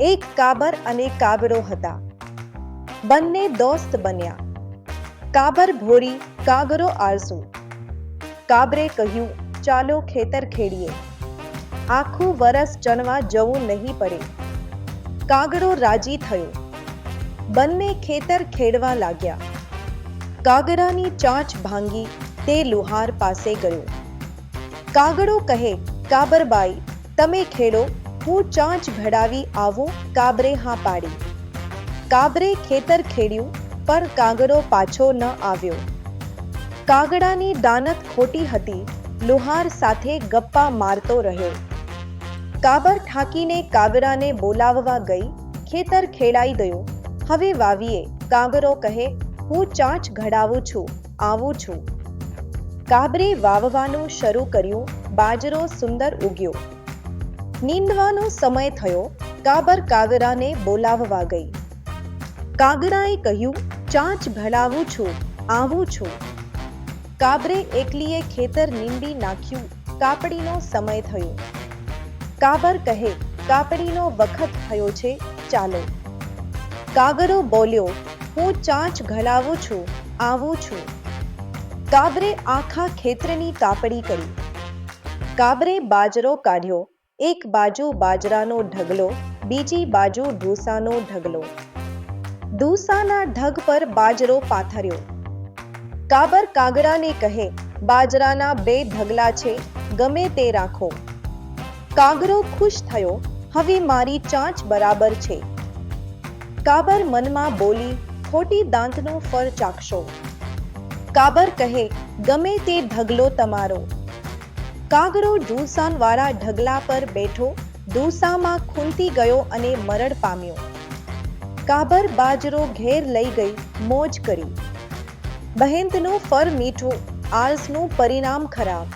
એક કાબર અને કાબરો હતા. બંને દોસ્ત બન્યા. કાબર ભોરી કાગરો આરસુ કાબરે કહ્યું, ચાલો ખેતર ખેડીએ. આખું વરસ ચણવા જવું નહીં પડે. કાગડો રાજી થયો. બંને ખેતર ખેડવા લાગ્યા. કાગડાની ચાંચ ભાંગી તે લુહાર પાસે ગયો. કાગડો કહે, કાબરબાઈ, તમે ખેડો હું ચાંચ ભડાવી આવું કાબરે હા પાડી. કાબરે ખેતર ખેડ્યું પણ કાગડો પાછો ન આવ્યો. કાગડાની દાનત ખોટી હતી, લુહાર સાથે ગપ્પા મારતો રહ્યો. કાબર ઠાકીને કાગડાને બોલાવવા ગઈ, ખેતર ખેડાઈ ગયો હવે વાવીએ કાગરો કહે, હું ચાંચ ઘડાવું છું, આવું છું. કાબરે વાવવાનું શરૂ કર્યું, બાજરો સુંદર ઉગ્યો. નીંદવાનો સમય થયો, કાબર કાગરાને બોલાવવા ગઈ. કાગરાએ કહ્યું, ચાંચ ભળાવું છું, આવું છું. કાબરે એકલીએ ખેતર નીંદી નાખ્યું, કાપડીનો સમય થયો. કાબર કહે, કાપડીનો વખત થયો છે, ચાલો. કાગરો બોલ્યો, હું ચાંચ ઘલાવું છું, આવું છું. કાબરે આખા ખેતરની કાપડી કરી. કાબરે બાજરો કાઢ્યો એક બાજુ બાજરાનો ઢગલો, બીજી બાજુ ઢૂસાનો ઢગલો. ઢૂસાના ઢગ પર બાજરો પાથર્યો. કાબર કાગડાને કહે, બાજરાના બે ઢગલા છે, ગમે તે રાખો. કાગરો ખુશ થયો, હવે મારી ચાંચ બરાબર છે. કાબર મનમાં બોલી, ખોટી દાંતનો ફર ચાખશો. કાબર કહે, ગમે તે ઢગલો તમારો. કાગડો ડૂસાનવાળા ઢગલા પર બેઠો, ડુસામાં ખૂંતી ગયો અને મરડ પામ્યો. કાબર બાજરો ઘેર લઈ ગઈ, મોજ કરી. બહેંતનું ફર મીઠું, આળસનું પરિણામ ખરાબ.